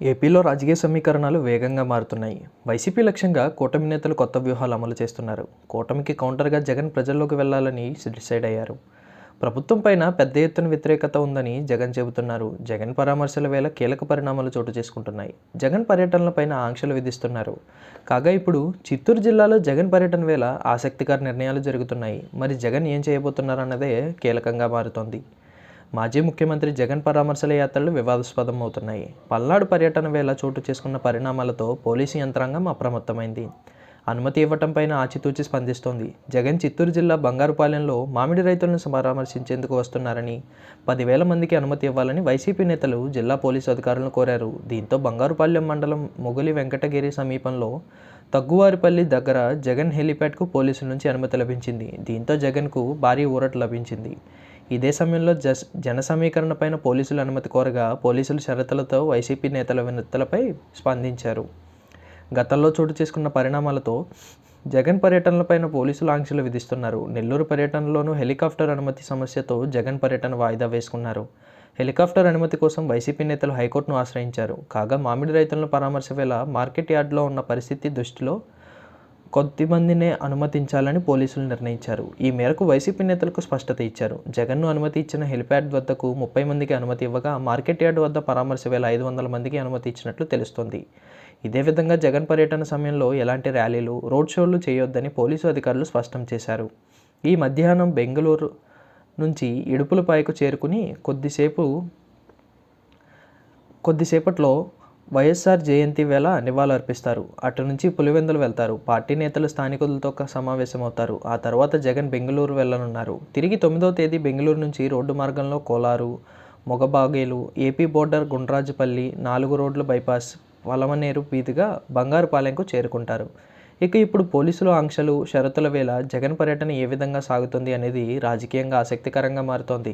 ఏపీలో రాజకీయ సమీకరణాలు వేగంగా మారుతున్నాయి. వైసీపీ లక్ష్యంగా కూటమి నేతలు కొత్త వ్యూహాలు అమలు చేస్తున్నారు. కూటమికి కౌంటర్గా జగన్ ప్రజల్లోకి వెళ్ళాలని డిసైడ్ అయ్యారు. ప్రభుత్వం పైన పెద్ద ఎత్తున వ్యతిరేకత ఉందని జగన్ చెబుతున్నారు. జగన్ పరామర్శల వేళ కీలక పరిణామాలు చోటు చేసుకుంటున్నాయి. జగన్ పర్యటనలపైన ఆంక్షలు విధిస్తున్నారు. కాగా ఇప్పుడు చిత్తూరు జిల్లాలో జగన్ పర్యటన వేళ ఆసక్తికర నిర్ణయాలు జరుగుతున్నాయి. మరి జగన్ ఏం చేయబోతున్నారన్నదే కీలకంగా మారుతోంది. మాజీ ముఖ్యమంత్రి జగన్ పరామర్శల యాత్రలు వివాదాస్పదం అవుతున్నాయి పల్నాడు పర్యటన వేళ చోటు చేసుకున్న పరిణామాలతో పోలీసు యంత్రాంగం అప్రమత్తమైంది. అనుమతి ఇవ్వటంపైన ఆచితూచి స్పందిస్తోంది. జగన్ చిత్తూరు జిల్లా బంగారుపాలెంలో మామిడి రైతులను పరామర్శించేందుకు వస్తున్నారని పదివేల మందికి అనుమతి ఇవ్వాలని వైసీపీ నేతలు జిల్లా పోలీసు అధికారులను కోరారు. దీంతో బంగారుపాలెం మండలం మొగలి వెంకటగిరి సమీపంలో తగ్గువారిపల్లి దగ్గర జగన్ హెలిప్యాడ్కు పోలీసుల నుంచి అనుమతి లభించింది. దీంతో జగన్కు భారీ ఊరట లభించింది. ఇదే సమయంలో జస్ జన సమీకరణపైన పోలీసులు అనుమతి కోరగా పోలీసులు షరతులతో వైసీపీ నేతల వినతులపై స్పందించారు. గతంలో చోటు చేసుకున్న పరిణామాలతో జగన్ పర్యటనలపైన పోలీసులు ఆంక్షలు విధిస్తున్నారు. నెల్లూరు పర్యటనలోనూ హెలికాప్టర్ అనుమతి సమస్యతో జగన్ పర్యటన వాయిదా వేసుకున్నారు. హెలికాప్టర్ అనుమతి కోసం వైసీపీ నేతలు హైకోర్టును ఆశ్రయించారు. కాగా మామిడి రైతులను పరామర్శ వేళ మార్కెట్ యార్డ్లో ఉన్న పరిస్థితి దృష్టిలో కొద్దిమందినే అనుమతించాలని పోలీసులు నిర్ణయించారు. ఈ మేరకు వైసీపీ నేతలకు స్పష్టత ఇచ్చారు. జగన్ను అనుమతి ఇచ్చిన హెలిప్యాడ్ వద్దకు ముప్పై మందికి అనుమతి ఇవ్వగా మార్కెట్ యార్డ్ వద్ద పరామర్శ వేల ఐదు వందల మందికి అనుమతి ఇచ్చినట్లు తెలుస్తోంది. ఇదే విధంగా జగన్ పర్యటన సమయంలో ఎలాంటి ర్యాలీలు రోడ్ షోలు చేయొద్దని పోలీసు అధికారులు స్పష్టం చేశారు. ఈ మధ్యాహ్నం బెంగళూరు నుంచి ఇడుపులపాయకు చేరుకుని కొద్దిసేపు కొద్దిసేపట్లో వైఎస్ఆర్ జయంతి వేళ నివాళులర్పిస్తారు అటు నుంచి పులివెందులు వెళ్తారు. పార్టీ నేతలు స్థానికులతో సమావేశమవుతారు. ఆ తర్వాత జగన్ బెంగళూరు వెళ్ళనున్నారు. తిరిగి తొమ్మిదవ తేదీ బెంగళూరు నుంచి రోడ్డు మార్గంలో కోలారు మొగబాగేలు ఏపీ బోర్డర్ గుండ్రాజుపల్లి నాలుగు రోడ్ల బైపాస్ పలమనేరు వీధిగా బంగారుపాలెంకు చేరుకుంటారు. ఇక ఇప్పుడు పోలీసులు ఆంక్షలు షరతుల వేళ జగన్ పర్యటన ఏ విధంగా సాగుతుంది అనేది రాజకీయంగా ఆసక్తికరంగా మారుతోంది.